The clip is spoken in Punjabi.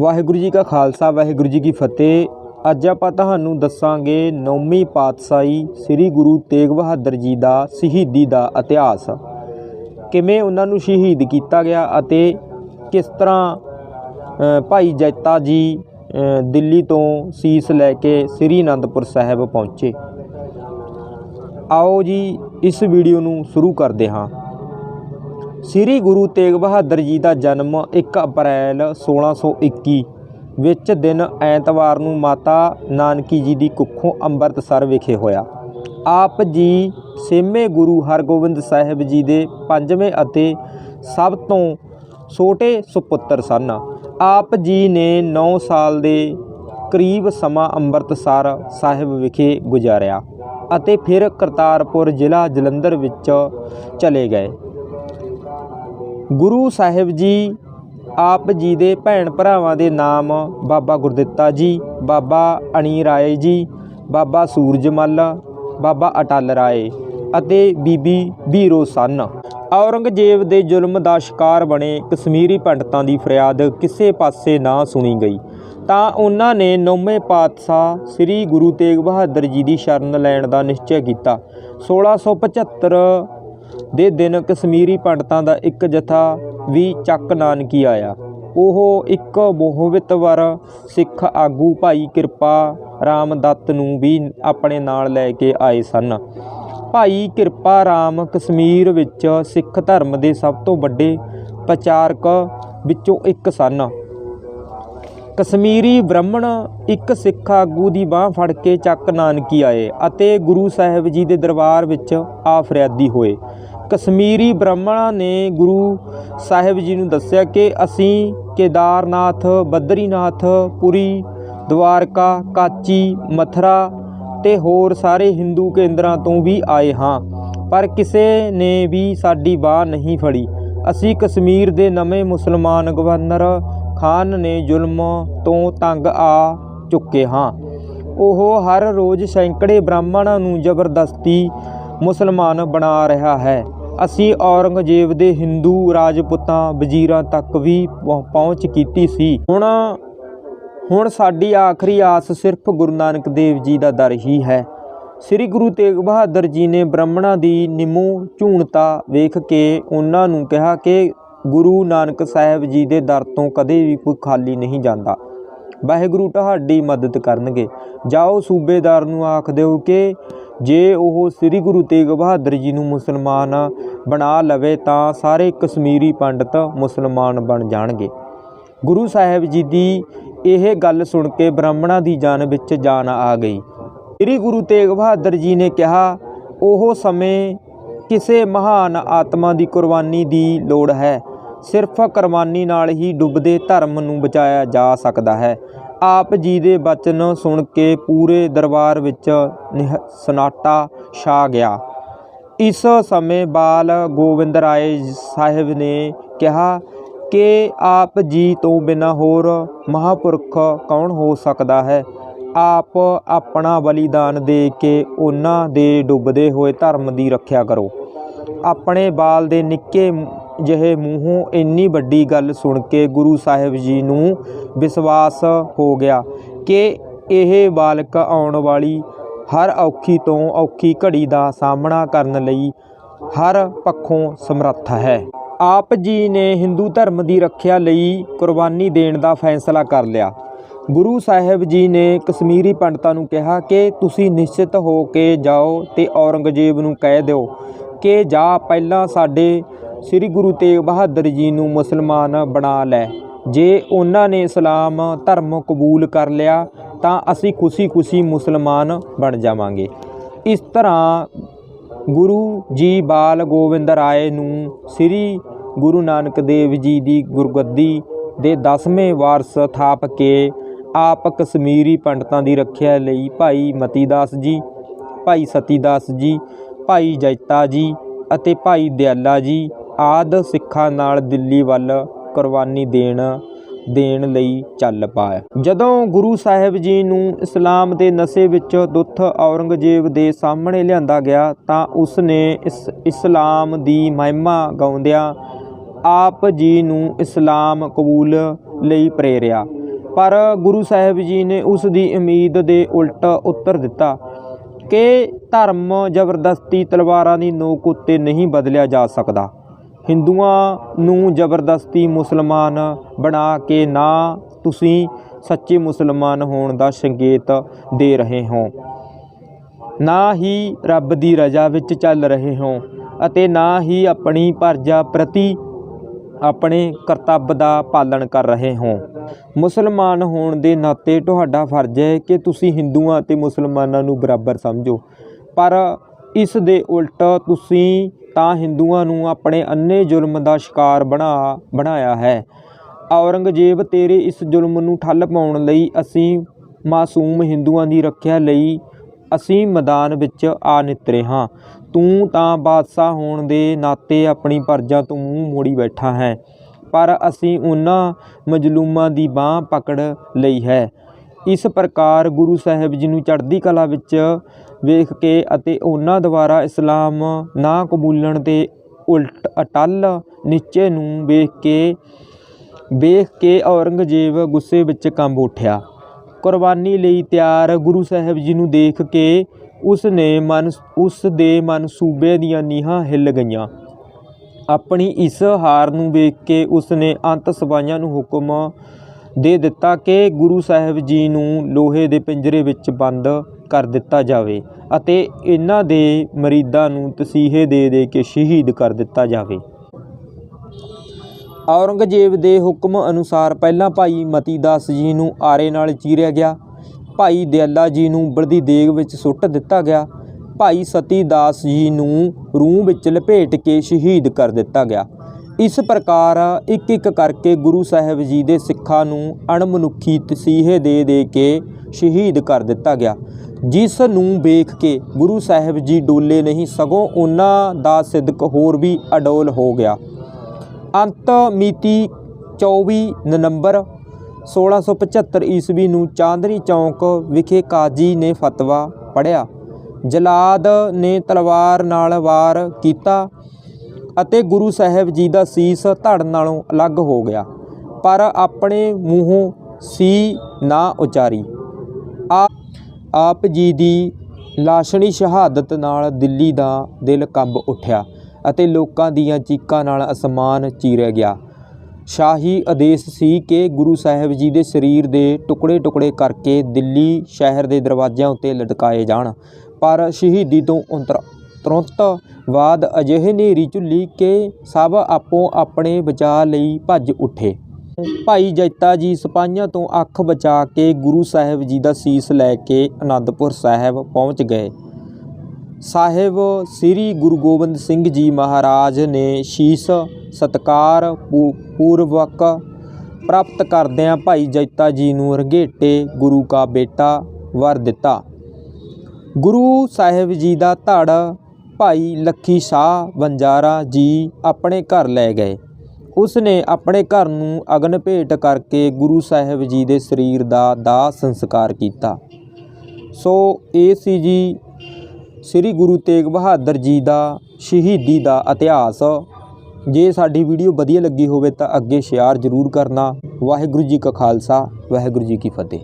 ਵਾਹਿਗੁਰੂ ਜੀ ਕਾ ਖਾਲਸਾ, ਵਾਹਿਗੁਰੂ ਜੀ ਕੀ ਫਤਿਹ। ਅੱਜ ਆਪਾਂ ਤੁਹਾਨੂੰ ਦੱਸਾਂਗੇ ਨੌਵੀਂ ਪਾਤਸ਼ਾਹੀ ਸ੍ਰੀ ਗੁਰੂ ਤੇਗ ਬਹਾਦਰ ਜੀ ਦਾ ਸ਼ਹੀਦੀ ਦਾ ਇਤਿਹਾਸ। ਕਿਵੇਂ ਉਹਨਾਂ ਨੂੰ ਸ਼ਹੀਦ ਕੀਤਾ ਗਿਆ ਅਤੇ ਕਿਸ ਤਰ੍ਹਾਂ ਭਾਈ ਜੈਤਾ ਜੀ ਦਿੱਲੀ ਤੋਂ ਸੀਸ ਲੈ ਕੇ ਸ੍ਰੀ ਅਨੰਦਪੁਰ ਸਾਹਿਬ ਪਹੁੰਚੇ। ਆਓ ਜੀ, ਇਸ ਵੀਡੀਓ ਨੂੰ ਸ਼ੁਰੂ ਕਰਦੇ ਹਾਂ। ਸ੍ਰੀ ਗੁਰੂ ਤੇਗ ਬਹਾਦਰ ਜੀ ਦਾ ਜਨਮ 1 ਅਪ੍ਰੈਲ 1621 ਵਿੱਚ ਦਿਨ ਐਤਵਾਰ ਨੂੰ ਮਾਤਾ ਨਾਨਕੀ ਜੀ ਦੀ ਕੁੱਖੋਂ ਅੰਮ੍ਰਿਤਸਰ ਵਿਖੇ ਹੋਇਆ। ਆਪ ਜੀ ਛੇਵੇਂ ਗੁਰੂ ਹਰਗੋਬਿੰਦ ਸਾਹਿਬ ਜੀ ਦੇ ਪੰਜਵੇਂ ਅਤੇ ਸਭ ਤੋਂ ਛੋਟੇ ਸੁਪੁੱਤਰ ਸਨ। ਆਪ ਜੀ ਨੇ 9 ਸਾਲ ਦੇ ਕਰੀਬ ਸਮਾਂ ਅੰਮ੍ਰਿਤਸਰ ਸਾਹਿਬ ਵਿਖੇ ਗੁਜ਼ਾਰਿਆ ਅਤੇ ਫਿਰ ਕਰਤਾਰਪੁਰ ਜ਼ਿਲ੍ਹਾ ਜਲੰਧਰ ਵਿੱਚ ਚਲੇ ਗਏ। ਗੁਰੂ ਸਾਹਿਬ ਜੀ, ਆਪ ਜੀ ਦੇ ਭੈਣ ਭਰਾਵਾਂ ਦੇ ਨਾਮ ਬਾਬਾ ਗੁਰਦਿੱਤਾ ਜੀ, ਬਾਬਾ ਅਣੀ ਰਾਏ ਜੀ, ਬਾਬਾ ਸੂਰਜਮਲ, ਬਾਬਾ ਅਟਲ ਰਾਏ ਅਤੇ ਬੀਬੀ ਬੀਰੋ ਸਨ। ਔਰੰਗਜ਼ੇਬ ਦੇ ਜ਼ੁਲਮ ਦਾ ਸ਼ਿਕਾਰ ਬਣੇ ਕਸ਼ਮੀਰੀ ਪੰਡਤਾਂ ਦੀ ਫਰਿਆਦ ਕਿਸੇ ਪਾਸੇ ਨਾ ਸੁਣੀ ਗਈ। ਤਾਂ ਉਹਨਾਂ ਨੇ ਨੌਵੇਂ ਪਾਤਸ਼ਾਹ ਸ੍ਰੀ ਗੁਰੂ ਤੇਗ ਬਹਾਦਰ ਜੀ ਦੀ ਸ਼ਰਨ ਲੈਣ ਦਾ ਨਿਸ਼ਚੈ ਕੀਤਾ। 1675 ਦੇ ਦਿਨ ਕਸ਼ਮੀਰੀ ਪੰਡਤਾਂ ਦਾ ਇੱਕ ਜਥਾ ਵੀ ਚੱਕ ਨਾਨਕੀ ਆਇਆ। ਉਹ ਇੱਕ ਮੋਹਵਿਤਵਰ ਸਿੱਖ ਆਗੂ ਭਾਈ ਕਿਰਪਾ ਰਾਮ ਦੱਤ ਨੂੰ ਵੀ ਆਪਣੇ ਨਾਲ ਲੈ ਕੇ ਆਏ ਸਨ। ਭਾਈ ਕਿਰਪਾ ਰਾਮ ਕਸ਼ਮੀਰ ਵਿੱਚ ਸਿੱਖ ਧਰਮ ਦੇ ਸਭ ਤੋਂ ਵੱਡੇ ਪ੍ਰਚਾਰਕ ਵਿੱਚੋਂ ਇੱਕ ਸਨ। ਕਸ਼ਮੀਰੀ ਬ੍ਰਾਹਮਣ ਇੱਕ ਸਿੱਖ ਆਗੂ ਦੀ ਬਾਹ ਫੜ ਕੇ ਚੱਕ ਨਾਨਕੀ ਆਏ ਅਤੇ ਗੁਰੂ ਸਾਹਿਬ ਜੀ ਦੇ ਦਰਬਾਰ ਵਿੱਚ ਆ ਫਰਿਆਦੀ ਹੋਏ। ਕਸ਼ਮੀਰੀ ਬ੍ਰਾਹਮਣਾਂ ਨੇ ਗੁਰੂ ਸਾਹਿਬ ਜੀ ਨੂੰ ਦੱਸਿਆ ਕਿ ਅਸੀਂ ਕੇਦਾਰਨਾਥ, ਬਦਰੀਨਾਥ, ਪੁਰੀ, ਦਵਾਰਕਾ, ਕਾਚੀ, ਮਥਰਾ ਤੇ ਹੋਰ ਸਾਰੇ ਹਿੰਦੂ ਕੇਂਦਰਾਂ ਤੋਂ ਵੀ ਆਏ ਹਾਂ, ਪਰ ਕਿਸੇ ਨੇ ਵੀ ਸਾਡੀ ਬਾਹ ਨਹੀਂ ਫੜੀ। ਅਸੀਂ ਕਸ਼ਮੀਰ ਦੇ ਨਵੇਂ ਮੁਸਲਮਾਨ ਗਵਰਨਰ ਖਾਨ ਨੇ ਜ਼ੁਲਮ ਤੋਂ ਤੰਗ ਆ ਚੁੱਕੇ ਹਾਂ। ਉਹ ਹਰ ਰੋਜ਼ ਸੈਂਕੜੇ ਬ੍ਰਾਹਮਣਾਂ ਨੂੰ ਜ਼ਬਰਦਸਤੀ ਮੁਸਲਮਾਨ ਬਣਾ ਰਿਹਾ ਹੈ। ਅਸੀਂ ਔਰੰਗਜ਼ੇਬ ਦੇ ਹਿੰਦੂ ਰਾਜਪੂਤਾਂ ਵਜ਼ੀਰਾਂ ਤੱਕ ਵੀ ਪਹੁ- ਪਹੁੰਚ ਕੀਤੀ ਸੀ। ਹੁਣ ਹੁਣ ਸਾਡੀ ਆਖਰੀ ਆਸ ਸਿਰਫ ਗੁਰੂ ਨਾਨਕ ਦੇਵ ਜੀ ਦਾ ਦਰ ਹੀ ਹੈ। ਸ੍ਰੀ ਗੁਰੂ ਤੇਗ ਬਹਾਦਰ ਜੀ ਨੇ ਬ੍ਰਾਹਮਣਾਂ ਦੀ ਨਿਮੂ ਝੂਣਤਾ ਵੇਖ ਕੇ ਉਹਨਾਂ ਨੂੰ ਕਿਹਾ ਕਿ ਗੁਰੂ ਨਾਨਕ ਸਾਹਿਬ ਜੀ ਦੇ ਦਰ ਤੋਂ ਕਦੇ ਵੀ ਕੋਈ ਖਾਲੀ ਨਹੀਂ ਜਾਂਦਾ। ਵਾਹਿਗੁਰੂ ਤੁਹਾਡੀ ਮਦਦ ਕਰਨਗੇ। ਜਾਓ ਸੂਬੇਦਾਰ ਨੂੰ ਆਖ ਦਿਓ ਕਿ ਜੇ ਉਹ ਸ੍ਰੀ ਗੁਰੂ ਤੇਗ ਬਹਾਦਰ ਜੀ ਨੂੰ ਮੁਸਲਮਾਨ ਬਣਾ ਲਵੇ ਤਾਂ ਸਾਰੇ ਕਸ਼ਮੀਰੀ ਪੰਡਤ ਮੁਸਲਮਾਨ ਬਣ ਜਾਣਗੇ। ਗੁਰੂ ਸਾਹਿਬ ਜੀ ਦੀ ਇਹ ਗੱਲ ਸੁਣ ਕੇ ਬ੍ਰਾਹਮਣਾਂ ਦੀ ਜਾਨ ਵਿੱਚ ਜਾਨ ਆ ਗਈ। ਸ੍ਰੀ ਗੁਰੂ ਤੇਗ ਬਹਾਦਰ ਜੀ ਨੇ ਕਿਹਾ, ਉਹ ਸਮੇਂ ਕਿਸੇ ਮਹਾਨ ਆਤਮਾ ਦੀ ਕੁਰਬਾਨੀ ਦੀ ਲੋੜ ਹੈ। ਸਿਰਫ ਕੁਰਬਾਨੀ ਨਾਲ ਹੀ ਡੁੱਬਦੇ ਧਰਮ ਨੂੰ ਬਚਾਇਆ ਜਾ ਸਕਦਾ ਹੈ। ਆਪ ਜੀ ਦੇ ਬਚਨ ਸੁਣ ਕੇ ਪੂਰੇ ਦਰਬਾਰ ਵਿੱਚ ਨਿਹ- ਸਨਾਟਾ ਛਾ ਗਿਆ। ਇਸ ਸਮੇਂ ਬਾਲ ਗੋਬਿੰਦ ਰਾਏ ਸਾਹਿਬ ਨੇ ਕਿਹਾ ਕਿ ਆਪ ਜੀ ਤੋਂ ਬਿਨਾ ਹੋਰ ਮਹਾਪੁਰਖ ਕੌਣ ਹੋ ਸਕਦਾ ਹੈ? ਆਪ ਆਪਣਾ ਬਲੀਦਾਨ ਦੇ ਕੇ ਉਹਨਾਂ ਦੇ ਡੁੱਬਦੇ ਹੋਏ ਧਰਮ ਦੀ ਰੱਖਿਆ ਕਰੋ। ਆਪਣੇ ਬਾਲ ਦੇ ਨਿੱਕੇ ਜਿਹੇ ਮੂੰਹੋਂ ਇੰਨੀ ਵੱਡੀ ਗੱਲ ਸੁਣ ਕੇ ਗੁਰੂ ਸਾਹਿਬ ਜੀ ਨੂੰ ਵਿਸ਼ਵਾਸ ਹੋ ਗਿਆ ਕਿ ਇਹ ਬਾਲਕ ਆਉਣ ਵਾਲੀ ਹਰ ਔਖੀ ਤੋਂ ਔਖੀ ਘੜੀ ਦਾ ਸਾਹਮਣਾ ਕਰਨ ਲਈ ਹਰ ਪੱਖੋਂ ਸਮਰੱਥ ਹੈ। ਆਪ ਜੀ ਨੇ ਹਿੰਦੂ ਧਰਮ ਦੀ ਰੱਖਿਆ ਲਈ ਕੁਰਬਾਨੀ ਦੇਣ ਦਾ ਫੈਸਲਾ ਕਰ ਲਿਆ। ਗੁਰੂ ਸਾਹਿਬ ਜੀ ਨੇ ਕਸ਼ਮੀਰੀ ਪੰਡਤਾਂ ਨੂੰ ਕਿਹਾ ਕਿ ਤੁਸੀਂ ਨਿਸ਼ਚਿਤ ਹੋ ਕੇ ਜਾਓ ਤੇ ਔਰੰਗਜ਼ੇਬ ਨੂੰ ਕਹਿ ਦਿਓ ਕਿ ਜਾ ਪਹਿਲਾਂ ਸਾਡੇ ਸ੍ਰੀ ਗੁਰੂ ਤੇਗ ਬਹਾਦਰ ਜੀ ਨੂੰ ਮੁਸਲਮਾਨ ਬਣਾ ਲੈ। ਜੇ ਉਹਨਾਂ ਨੇ ਇਸਲਾਮ ਧਰਮ ਕਬੂਲ ਕਰ ਲਿਆ, ਤਾਂ ਅਸੀਂ ਖੁਸ਼ੀ-ਖੁਸ਼ੀ ਮੁਸਲਮਾਨ ਬਣ ਜਾਵਾਂਗੇ। ਇਸ ਤਰ੍ਹਾਂ ਗੁਰੂ ਜੀ ਬਾਲ ਗੋਬਿੰਦ ਰਾਏ ਨੂੰ ਸ੍ਰੀ ਗੁਰੂ ਨਾਨਕ ਦੇਵ ਜੀ ਦੀ ਗੁਰਗੱਦੀ ਦੇ 10ਵੇਂ ਵਾਰਸ ਥਾਪ ਕੇ ਆਪ ਕਸ਼ਮੀਰੀ ਪੰਡਤਾਂ ਦੀ ਰੱਖਿਆ ਲਈ ਭਾਈ ਮਤੀਦਾਸ ਜੀ, ਭਾਈ ਸਤੀਦਾਸ ਜੀ, ਭਾਈ ਜੈਤਾ ਜੀ ਅਤੇ ਭਾਈ ਦਿਆਲਾ ਜੀ ਆਦਿ ਸਿੱਖਾਂ ਨਾਲ ਦਿੱਲੀ ਵੱਲ ਕੁਰਬਾਨੀ ਦੇਣ ਦੇਣ ਲਈ ਚੱਲ ਪਾਇਆ। ਜਦੋਂ ਗੁਰੂ ਸਾਹਿਬ ਜੀ ਨੂੰ ਇਸਲਾਮ ਦੇ ਨਸ਼ੇ ਵਿੱਚ ਦੁੱਥ ਔਰੰਗਜ਼ੇਬ ਦੇ ਸਾਹਮਣੇ ਲਿਆਂਦਾ ਗਿਆ, ਤਾਂ ਉਸ ਨੇ ਇਸ ਇਸਲਾਮ ਦੀ ਮਹਿਮਾ ਗਾਉਂਦਿਆਂ ਆਪ ਜੀ ਨੂੰ ਇਸਲਾਮ ਕਬੂਲ ਲਈ ਪ੍ਰੇਰਿਆ। ਪਰ ਗੁਰੂ ਸਾਹਿਬ ਜੀ ਨੇ ਉਸ ਦੀ ਉਮੀਦ ਦੇ ਉਲਟ ਉੱਤਰ ਦਿੱਤਾ ਕਿ ਧਰਮ ਜ਼ਬਰਦਸਤੀ ਤਲਵਾਰਾਂ ਦੀ ਨੋਕ ਉੱਤੇ ਨਹੀਂ ਬਦਲਿਆ ਜਾ ਸਕਦਾ। ਹਿੰਦੂਆਂ ਨੂੰ ਜ਼ਬਰਦਸਤੀ ਮੁਸਲਮਾਨ ਬਣਾ ਕੇ ਨਾ ਤੁਸੀਂ ਸੱਚੇ ਮੁਸਲਮਾਨ ਹੋਣ ਦਾ ਸੰਕੇਤ ਦੇ ਰਹੇ ਹੋ। ਨਾ ਹੀ ਰੱਬ ਦੀ ਰਜ਼ਾ ਵਿੱਚ ਚੱਲ ਰਹੇ ਹੋ ਅਤੇ ਨਾ ਹੀ ਆਪਣੀ ਪਰਜਾ ਪ੍ਰਤੀ ਆਪਣੇ ਕਰਤੱਵ ਦਾ ਪਾਲਣ ਕਰ ਰਹੇ ਹੋ। ਮੁਸਲਮਾਨ ਹੋਣ ਦੇ ਨਾਤੇ ਤੁਹਾਡਾ ਫਰਜ਼ ਹੈ ਕਿ ਤੁਸੀਂ ਹਿੰਦੂਆਂ ਅਤੇ ਮੁਸਲਮਾਨਾਂ ਨੂੰ ਬਰਾਬਰ ਸਮਝੋ। ਪਰ ਇਸ ਦੇ ਉਲਟ ਤੁਸੀਂ ਤਾਂ ਹਿੰਦੂਆਂ ਨੂੰ ਆਪਣੇ ਅੰਨ੍ਹੇ ਜ਼ੁਲਮ ਦਾ ਸ਼ਿਕਾਰ ਬਣਾ, ਬਣਾਇਆ ਹੈ। ਔਰੰਗਜ਼ੇਬ, ਤੇਰੇ ਇਸ ਜ਼ੁਲਮ ਨੂੰ ਠੱਲ ਪਾਉਣ ਲਈ ਅਸੀਂ ਮਾਸੂਮ ਹਿੰਦੂਆਂ ਦੀ ਰੱਖਿਆ ਲਈ ਅਸੀਂ ਮੈਦਾਨ ਵਿੱਚ ਆ ਨਿਤਰੇ ਹਾਂ। ਤੂੰ ਤਾਂ ਬਾਦਸ਼ਾਹ ਹੋਣ ਦੇ ਨਾਤੇ ਆਪਣੀ ਪਰਜਾ ਤੋਂ ਮੂੰਹ ਮੋੜੀ ਬੈਠਾ ਹੈ, ਪਰ ਅਸੀਂ ਉਹਨਾਂ ਮਜਲੂਮਾਂ ਦੀ ਬਾਹ ਪਕੜ ਲਈ ਹੈ। ਇਸ ਪ੍ਰਕਾਰ ਗੁਰੂ ਸਾਹਿਬ ਜੀ ਨੂੰ ਚੜ੍ਹਦੀ ਕਲਾ ਵਿੱਚ ਵੇਖ ਕੇ ਅਤੇ ਉਹਨਾਂ ਦੁਆਰਾ ਇਸਲਾਮ ਨਾ ਕਬੂਲਣ ਦੇ ਉਲਟ ਅਟਲ ਨਿਸ਼ਚੇ ਨੂੰ ਵੇਖ ਕੇ ਵੇਖ ਕੇ ਔਰੰਗਜ਼ੇਬ ਗੁੱਸੇ ਵਿੱਚ ਕੰਬ ਉੱਠਿਆ। ਕੁਰਬਾਨੀ ਲਈ ਤਿਆਰ ਗੁਰੂ ਸਾਹਿਬ ਜੀ ਨੂੰ ਦੇਖ ਕੇ ਉਸ ਨੇ ਮਨ, ਉਸ ਦੇ ਮਨਸੂਬੇ ਦੀਆਂ ਨੀਹਾਂ ਹਿੱਲ ਗਈਆਂ। ਆਪਣੀ ਇਸ ਹਾਰ ਨੂੰ ਵੇਖ ਕੇ ਉਸ ਨੇ ਅੰਤ ਸਿਪਾਹੀਆਂ ਨੂੰ ਹੁਕਮ ਦੇ ਦਿੱਤਾ ਕਿ ਗੁਰੂ ਸਾਹਿਬ ਜੀ ਨੂੰ ਲੋਹੇ ਦੇ ਪਿੰਜਰੇ ਵਿੱਚ ਬੰਦ ਕਰ ਦਿੱਤਾ ਜਾਵੇ ਅਤੇ ਇਹਨਾਂ ਦੇ ਮਰੀਦਾਂ ਨੂੰ ਤਸੀਹੇ ਦੇ ਦੇ ਕੇ ਸ਼ਹੀਦ ਕਰ ਦਿੱਤਾ ਜਾਵੇ। ਔਰੰਗਜ਼ੇਬ ਦੇ ਹੁਕਮ ਅਨੁਸਾਰ ਪਹਿਲਾਂ ਭਾਈ ਮਤੀ ਦਾਸ ਜੀ ਨੂੰ ਆਰੇ ਨਾਲ ਚੀਰਿਆ ਗਿਆ। ਭਾਈ ਦਿਆਲਾ ਜੀ ਨੂੰ ਬਲਦੀ ਦੇਗ ਵਿੱਚ ਸੁੱਟ ਦਿੱਤਾ ਗਿਆ। ਭਾਈ ਸਤੀ ਦਾਸ ਜੀ ਨੂੰ ਰੂਹ ਵਿੱਚ ਲਪੇਟ ਕੇ ਸ਼ਹੀਦ ਕਰ ਦਿੱਤਾ ਗਿਆ। ਇਸ ਪ੍ਰਕਾਰ ਇੱਕ ਇੱਕ ਕਰਕੇ ਗੁਰੂ ਸਾਹਿਬ ਜੀ ਦੇ ਸਿੱਖਾਂ ਨੂੰ ਅਣਮਨੁੱਖੀ ਤਸੀਹੇ ਦੇ ਦੇ ਕੇ ਸ਼ਹੀਦ ਕਰ ਦਿੱਤਾ ਗਿਆ। ਜਿਸ ਨੂੰ ਵੇਖ ਕੇ ਗੁਰੂ ਸਾਹਿਬ ਜੀ ਡੋਲੇ ਨਹੀਂ, ਸਗੋਂ ਉਹਨਾਂ ਦਾ ਸਿਦਕ ਹੋਰ ਵੀ ਅਡੋਲ ਹੋ ਗਿਆ। ਅੰਤ ਮਿਤੀ 24 ਨਵੰਬਰ 1675 ਈਸਵੀ ਨੂੰ ਚਾਂਦਰੀ ਚੌਂਕ ਵਿਖੇ ਕਾਜੀ ਨੇ ਫਤਵਾ ਪੜਿਆ ਜਲਾਦ ਨੇ ਤਲਵਾਰ ਨਾਲ ਵਾਰ ਕੀਤਾ। ਅਤੇ ਗੁਰੂ ਸਾਹਿਬ ਜੀ ਦਾ ਸੀਸ ਧੜ ਨਾਲੋਂ ਅਲੱਗ ਹੋ ਗਿਆ। ਪਰ ਆਪਣੇ ਮੂੰਹੋਂ ਸੀ ਨਾ ਉਚਾਰੀ। ਆ ਆਪ ਜੀ ਦੀ ਲਾਸ਼ਣੀ ਸ਼ਹਾਦਤ ਨਾਲ ਦਿੱਲੀ ਦਾ ਦਿਲ ਕੰਬ ਉੱਠਿਆ ਅਤੇ ਲੋਕਾਂ ਦੀਆਂ ਚੀਕਾਂ ਨਾਲ ਅਸਮਾਨ ਚੀਰਿਆ ਗਿਆ। ਸ਼ਾਹੀ ਆਦੇਸ਼ ਸੀ ਕਿ ਗੁਰੂ ਸਾਹਿਬ ਜੀ ਦੇ ਸਰੀਰ ਦੇ ਟੁਕੜੇ-ਟੁਕੜੇ ਕਰਕੇ ਦਿੱਲੀ ਸ਼ਹਿਰ ਦੇ ਦਰਵਾਜ਼ਿਆਂ ਉੱਤੇ ਲਟਕਾਏ ਜਾਣ, ਪਰ ਸ਼ਹੀਦੀ ਤੋਂ ਉਤਰ ਤੁਰੰਤ ਬਾਅਦ ਅਜਿਹੇ ਨੇਰੀ ਝੁੱਲੀ ਕਿ ਸਭ ਆਪੋ ਆਪਣੇ ਬਚਾਅ ਲਈ ਭੱਜ ਉੱਠੇ। ਭਾਈ ਜੈਤਾ ਜੀ ਸਿਪਾਹੀਆਂ ਤੋਂ ਅੱਖ ਬਚਾ ਕੇ ਗੁਰੂ ਸਾਹਿਬ ਜੀ ਦਾ ਸੀਸ ਲੈ ਕੇ ਅਨੰਦਪੁਰ ਸਾਹਿਬ ਪਹੁੰਚ ਗਏ। ਸਾਹਿਬ ਸ੍ਰੀ ਗੁਰੂ ਗੋਬਿੰਦ ਸਿੰਘ ਜੀ ਮਹਾਰਾਜ ਨੇ ਸ਼ੀਸ ਸਤਕਾਰ ਪੂ- ਪੂਰਵਕ ਪ੍ਰਾਪਤ ਕਰਦਿਆਂ ਭਾਈ ਜੈਤਾ ਜੀ ਨੂੰ ਰਘੇਟੇ ਗੁਰੂ ਕਾ ਬੇਟਾ ਵਰ ਦਿੱਤਾ। ਗੁਰੂ ਸਾਹਿਬ ਜੀ ਦਾ ਧੜ ਭਾਈ ਲੱਖੀ ਸ਼ਾਹ ਬੰਜਾਰਾ ਜੀ ਆਪਣੇ ਘਰ ਲੈ ਗਏ। ਉਸ ਨੇ ਆਪਣੇ ਘਰ ਨੂੰ ਅਗਨ ਭੇਟ ਕਰਕੇ ਗੁਰੂ ਸਾਹਿਬ ਜੀ ਦੇ ਸਰੀਰ ਦਾ ਦਾਹ ਸੰਸਕਾਰ ਕੀਤਾ। ਸੋ ਇਹ ਸੀ ਜੀ ਸ੍ਰੀ ਗੁਰੂ ਤੇਗ ਬਹਾਦਰ ਜੀ ਦਾ ਸ਼ਹੀਦੀ ਦਾ ਇਤਿਹਾਸ। ਜੇ ਸਾਡੀ ਵੀਡੀਓ ਵਧੀਆ ਲੱਗੀ ਹੋਵੇ ਤਾਂ ਅੱਗੇ ਸ਼ੇਅਰ ਜ਼ਰੂਰ ਕਰਨਾ। ਵਾਹਿਗੁਰੂ ਜੀ ਕਾ ਖਾਲਸਾ, ਵਾਹਿਗੁਰੂ ਜੀ ਕੀ ਫਤਿਹ।